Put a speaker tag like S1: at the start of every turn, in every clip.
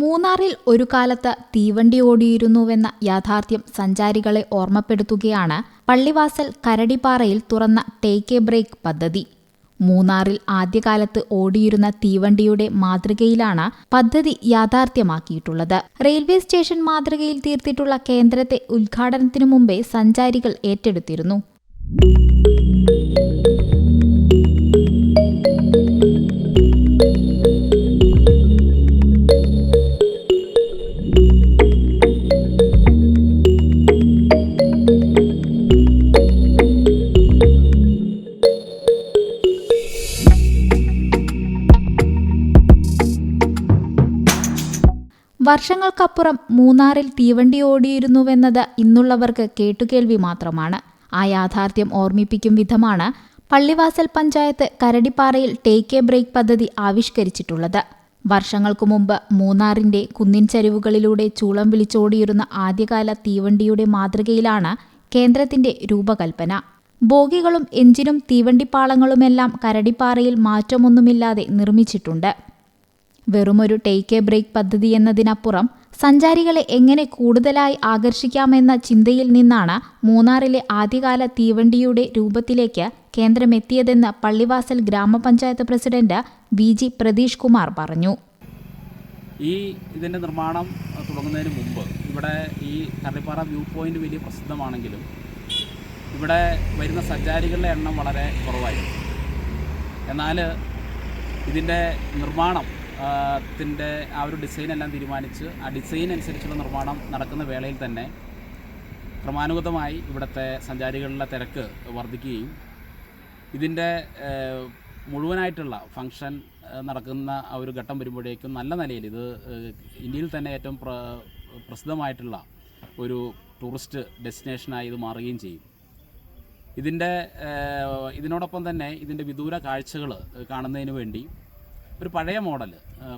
S1: മൂന്നാറിൽ ഒരു കാലത്ത് തീവണ്ടി ഓടിയിരുന്നുവെന്ന യാഥാർത്ഥ്യം സഞ്ചാരികളെ ഓർമ്മപ്പെടുത്തുകയാണ് പള്ളിവാസൽ കരടിപ്പാറയിൽ തുറന്ന ടേക്ക് എ ബ്രേക്ക് പദ്ധതി. മൂന്നാറിൽ ആദ്യകാലത്ത് ഓടിയിരുന്ന തീവണ്ടിയുടെ മാതൃകയിലാണ് പദ്ധതി യാഥാർത്ഥ്യമാക്കിയിട്ടുള്ളത്. റെയിൽവേ സ്റ്റേഷൻ മാതൃകയിൽ തീർത്തിട്ടുള്ള കേന്ദ്രത്തെ ഉദ്ഘാടനത്തിനു മുമ്പേ സഞ്ചാരികൾ ഏറ്റെടുത്തിരുന്നു. വർഷങ്ങൾക്കപ്പുറം മൂന്നാറിൽ തീവണ്ടി ഓടിയിരുന്നുവെന്നത് ഇന്നുള്ളവർക്ക് കേട്ടുകേൾവി മാത്രമാണ്. ആ യാഥാർത്ഥ്യം ഓർമ്മിപ്പിക്കും വിധമാണ് പള്ളിവാസൽ പഞ്ചായത്ത് കരടിപ്പാറയിൽ ടേക്ക് എ ബ്രേക്ക് പദ്ധതി ആവിഷ്കരിച്ചിട്ടുള്ളത്. വർഷങ്ങൾക്കു മുമ്പ് മൂന്നാറിന്റെ കുന്നിൻ ചരിവുകളിലൂടെ ചൂളം വിളിച്ചോടിയിരുന്ന ആദ്യകാല തീവണ്ടിയുടെ മാതൃകയിലാണ് കേന്ദ്രത്തിന്റെ രൂപകൽപ്പന. ബോഗികളും എഞ്ചിനും തീവണ്ടിപ്പാളങ്ങളുമെല്ലാം കരടിപ്പാറയിൽ മാറ്റമൊന്നുമില്ലാതെ നിർമ്മിച്ചിട്ടുണ്ട്. വെറുമൊരു ടേക്ക് എ ബ്രേക്ക് പദ്ധതി എന്നതിനപ്പുറം സഞ്ചാരികളെ എങ്ങനെ കൂടുതലായി ആകർഷിക്കാമെന്ന ചിന്തയിൽ നിന്നാണ് മൂന്നാറിലെ ആദ്യകാല തീവണ്ടിയുടെ രൂപത്തിലേക്ക് കേന്ദ്രമെത്തിയതെന്ന് പള്ളിവാസൽ ഗ്രാമപഞ്ചായത്ത് president V G Pratheesh Kumar പറഞ്ഞു.
S2: ഈ ഇതിന്റെ നിർമ്മാണം തുടങ്ങുന്നതിന് മുമ്പ് ഇവിടെ ഈ കറിപ്പാറ വ്യൂ പോയിന്റ് വലിയ പ്രസിദ്ധമാണെങ്കിലും ഇവിടെ വരുന്ന സഞ്ചാരികളുടെ എണ്ണം വളരെ കുറവായിരുന്നു. എന്നാൽ ഇതിന്റെ നിർമ്മാണം ത്തിന്റെ ആ ഒരു ഡിസൈൻ എല്ലാം തീരുമാനിച്ച് ആ ഡിസൈൻ അനുസരിച്ചുള്ള നിർമ്മാണം നടക്കുന്ന വേളയിൽ തന്നെ ക്രമാനുഗതമായി ഇവിടുത്തെ സഞ്ചാരികളുടെ തിരക്ക് വർദ്ധിക്കുകയും ഇതിന്റെ മുഴുവനായിട്ടുള്ള ഫങ്ഷൻ നടക്കുന്ന ആ ഒരു ഘട്ടം വരുമ്പോഴേക്കും നല്ല നിലയിൽ ഇത് ഇന്ത്യയിൽ തന്നെ ഏറ്റവും പ്ര പ്രസിദ്ധമായിട്ടുള്ള ഒരു ടൂറിസ്റ്റ് ഡെസ്റ്റിനേഷനായി ഇത് മാറുകയും ചെയ്യും. ഇതിന്റെ ഇതിനോടൊപ്പം തന്നെ ഇതിന്റെ വിദൂര കാഴ്ചകൾ കാണുന്നതിന് വേണ്ടി ഒരു പഴയ മോഡൽ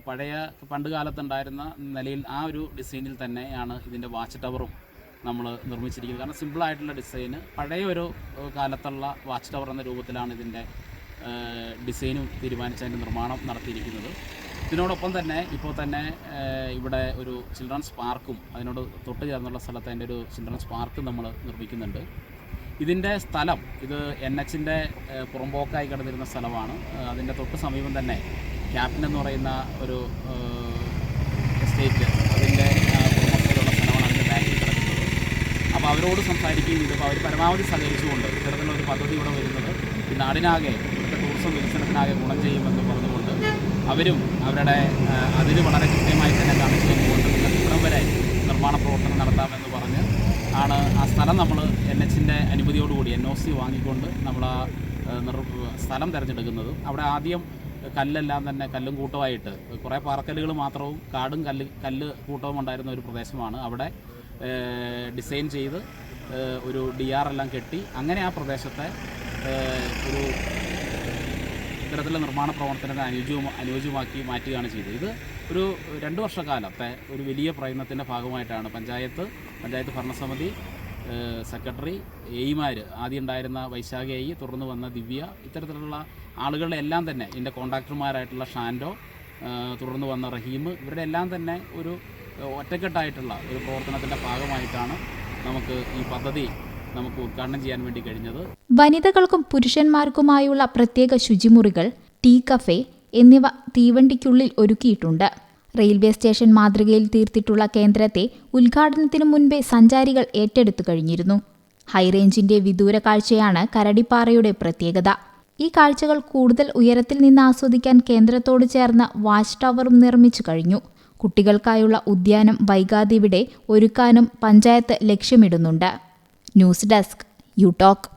S2: പഴയ പണ്ട് കാലത്തുണ്ടായിരുന്ന നിലയിൽ ആ ഒരു ഡിസൈനിൽ തന്നെയാണ് ഇതിന്റെ വാച്ച് ടവറും നമ്മൾ നിർമ്മിച്ചിരിക്കുന്നത്. കാരണം സിമ്പിളായിട്ടുള്ള ഡിസൈന് പഴയ ഒരു കാലത്തുള്ള വാച്ച് ടവർ എന്ന രൂപത്തിലാണ് ഇതിന്റെ ഡിസൈനും തീരുമാനിച്ച് അതിന്റെ നിർമ്മാണം നടത്തിയിരിക്കുന്നത്. ഇതിനോടൊപ്പം തന്നെ ഇപ്പോൾ തന്നെ ഇവിടെ ഒരു ചിൽഡ്രൻസ് പാർക്കും അതിനോട് തൊട്ട് ചേർന്നുള്ള സ്ഥലത്ത് അതിന്റെ ഒരു ചിൽഡ്രൻസ് പാർക്കും നമ്മൾ നിർമ്മിക്കുന്നുണ്ട്. ഇതിന്റെ സ്ഥലം ഇത് എൻ എച്ചിന്റെ പുറമ്പോക്കായി കിടന്നിരുന്ന സ്ഥലമാണ്. അതിന്റെ തൊട്ട് സമീപം തന്നെ ക്യാപ്റ്റൻ എന്ന് പറയുന്ന ഒരു എസ്റ്റേറ്റ് അതിന്റെ ഉടമസ്ഥയിലുള്ള സ്ഥലമാണ് അതിന്റെ ബാക്കിൽ കിടക്കുന്നത്. അപ്പോൾ അവരോട് സംസാരിക്കുകയും ചെയ്തപ്പോൾ അവർ പരമാവധി സഹകരിച്ചുകൊണ്ട് ഇത്തരത്തിലുള്ള ഒരു പദ്ധതി ഇവിടെ വരുന്നത് ഈ നാടിനാകെ ഇവിടുത്തെ ടൂറിസം വികസനത്തിനാകെ ഗുണം ചെയ്യുമെന്ന് പറഞ്ഞുകൊണ്ട് അവരും അവരുടെ അതിന് വളരെ കൃത്യമായി തന്നെ കാണിച്ചു തന്നുകൊണ്ട് ഇവിടം വരെ നിർമ്മാണ പ്രവർത്തനം നടത്താമെന്ന് പറഞ്ഞ് ആണ് ആ സ്ഥലം നമ്മൾ എൻ എച്ചിന്റെ അനുമതിയോടുകൂടി എൻ ഒ സി വാങ്ങിക്കൊണ്ട് നമ്മൾ ആ സ്ഥലം തിരഞ്ഞെടുക്കുന്നത്. അവിടെ ആദ്യം കല്ലെല്ലാം തന്നെ കല്ലും കൂട്ടമായിട്ട് കുറേ പാറക്കല്ലുകൾ മാത്രവും കാടും കല്ല് കല്ല് കൂട്ടവും ഉണ്ടായിരുന്ന ഒരു പ്രദേശമാണ്. അവിടെ ഡിസൈൻ ചെയ്ത് ഒരു ഡി ആർ എല്ലാം കെട്ടി അങ്ങനെ ആ പ്രദേശത്തെ ഒരു ഇത്തരത്തിലുള്ള നിർമ്മാണ പ്രവർത്തനത്തെ അനുയോജ്യവും അനുയോജ്യമാക്കി മാറ്റുകയാണ് ചെയ്തത്. ഇത് ഒരു രണ്ട് വർഷക്കാലത്തെ ഒരു വലിയ പ്രയത്നത്തിന്റെ ഭാഗമായിട്ടാണ് പഞ്ചായത്ത് പഞ്ചായത്ത് ഭരണസമിതി സെക്രട്ടറി എയിമാർ ആദ്യം ഉണ്ടായിരുന്ന വൈശാഖ എയി തുടർന്ന് വന്ന ദിവ്യ ഇത്തരത്തിലുള്ള ആളുകളുടെ എല്ലാം തന്നെ എന്റെ കോൺട്രാക്ടർമാരായിട്ടുള്ള ഷാൻഡോ തുടർന്ന് വന്ന റഹീം ഇവരുടെ എല്ലാം തന്നെ ഒരു ഒറ്റക്കെട്ടായിട്ടുള്ള ഒരു പ്രവർത്തനത്തിന്റെ ഭാഗമായിട്ടാണ് നമുക്ക് ഈ പദ്ധതി നമുക്ക് ഉദ്ഘാടനം ചെയ്യാൻ വേണ്ടി കഴിഞ്ഞത്.
S1: വനിതകൾക്കും പുരുഷന്മാർക്കുമായുള്ള പ്രത്യേക ശുചിമുറികൾ ടീ കഫേ എന്നിവ തീവണ്ടിക്കുള്ളിൽ ഒരുക്കിയിട്ടുണ്ട്. റെയിൽവേ സ്റ്റേഷൻ മാതൃകയിൽ തീർത്തിട്ടുള്ള കേന്ദ്രത്തെ ഉദ്ഘാടനത്തിനു മുൻപേ സഞ്ചാരികൾ ഏറ്റെടുത്തു കഴിഞ്ഞിരുന്നു. ഹൈറേഞ്ചിന്റെ വിദൂര കാഴ്ചയാണ് കരടിപ്പാറയുടെ പ്രത്യേകത. ഈ കാഴ്ചകൾ കൂടുതൽ ഉയരത്തിൽ നിന്ന് ആസ്വദിക്കാൻ കേന്ദ്രത്തോട് ചേർന്ന വാച്ച് ടവറും നിർമ്മിച്ചു കഴിഞ്ഞു. കുട്ടികൾക്കായുള്ള ഉദ്യാനം വൈകാതെ ഇവിടെ ഒരുക്കാനും panchayat ലക്ഷ്യമിടുന്നുണ്ട്. News desk you talk